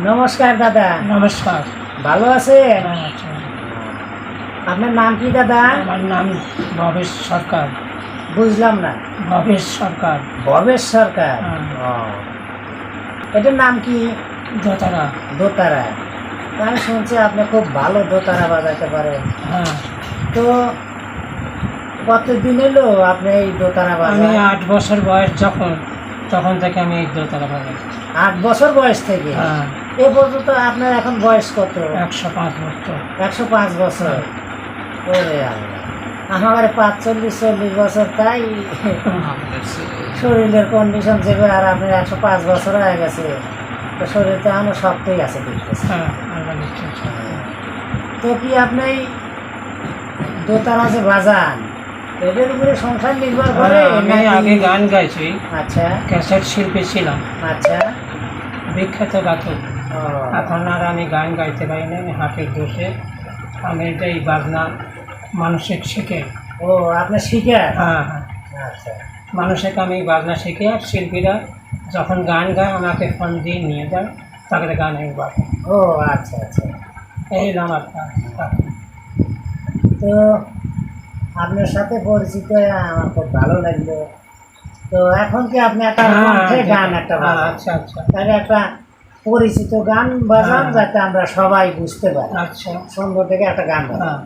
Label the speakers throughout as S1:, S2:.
S1: নমস্কার দাদা।
S2: নমস্কার।
S1: ভালো আছেন?
S2: আচ্ছা।
S1: আপনার নাম কি দাদা?
S2: আমার নাম ভবেশ সরকার।
S1: বুঝলাম না।
S2: ভবেশ সরকার।
S1: ভবেশ সরকার?
S2: হ্যাঁ।
S1: এটার নাম কি?
S2: দোতারা।
S1: দোতারা। আমি শুনছি আপনি খুব ভালো দোতারা বাজাতে পারেন।
S2: হ্যাঁ।
S1: তো কতদিন এলো আপনি এই দোতারা
S2: আমি
S1: বাজান
S2: আট বছর বয়স যখন তখন থেকে আমি এই দোতারা বাজাই
S1: আট বছর বয়স থেকে?
S2: হ্যাঁ।
S1: এ পর্যন্ত আপনার এখন বয়স কত?
S2: একশো পাঁচ বছর।
S1: একশো পাঁচ বছর। ওরে আল্লাহ। আমার পাঁচচল্লিশ চল্লিশ বছর তাই? শরীরের কন্ডিশন যেভাবে আর আপনার একশো পাঁচ বছর হয়ে গেছে। তো শরীর তো এখনও শক্তই আছে দেখতেছি।
S2: হ্যাঁ আল্লাহ
S1: তো কি আপনি দোতারা যে বাজান? এদের উপরে সংসার নির্ভর করে
S2: হ্যাঁ, আমি আগে গান গাইছি।
S1: আচ্ছা।
S2: ক্যাসেট শিল্পী ছিলাম।
S1: আচ্ছা।
S2: বিখ্যাত গায়ক এখন আর আমি গান গাইতে পারি না আমি হাতের দোষে। আমি এটা এই বাজনা মানসিক শিখে।
S1: ও আপনার শিখে
S2: হ্যাঁ হ্যাঁ।
S1: আচ্ছা।
S2: মানুষকে আমি বাজনা শিখে আর শিল্পীরা যখন গান গায় আমাকে ফোন দিয়ে নিয়ে যায় তাদের গান আমি বাজাই
S1: ও আচ্ছা আচ্ছা।
S2: এই আমার কাজ।
S1: তো আপনার সাথে পরিচিত আমার খুব ভালো লাগল। তো এখন কি আপনি একটা
S2: হ্যাঁ,
S1: গান একটা
S2: হ্যাঁ, আচ্ছা আচ্ছা।
S1: তাহলে একটা পরিচিত গান বাজান
S2: হ্যাঁ।
S1: যাতে আমরা সবাই বুঝতে পারি।
S2: আচ্ছা।
S1: সুন্দর থেকে একটা গান বাজান।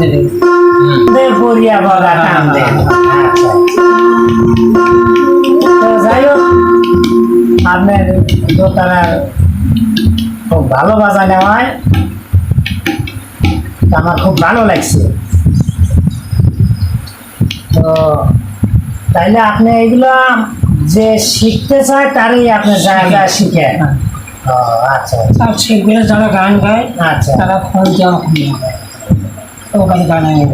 S2: দিলে
S1: দে আচ্ছা। তো যাই হোক আপনার দোতারার খুব ভালো বাজানো হয়। তো আমার খুব ভালো লাগছে। তো তাইলে আপনি এগুলো যে শিখতে চায় তারই আপনি যা যা শিখেন। ও আচ্ছা আচ্ছা।
S2: আর সেগুলো যারা গান গায়
S1: আচ্ছা।
S2: তারা ফোন দেওয়া নিয়ে যায় ওখানে গান আমি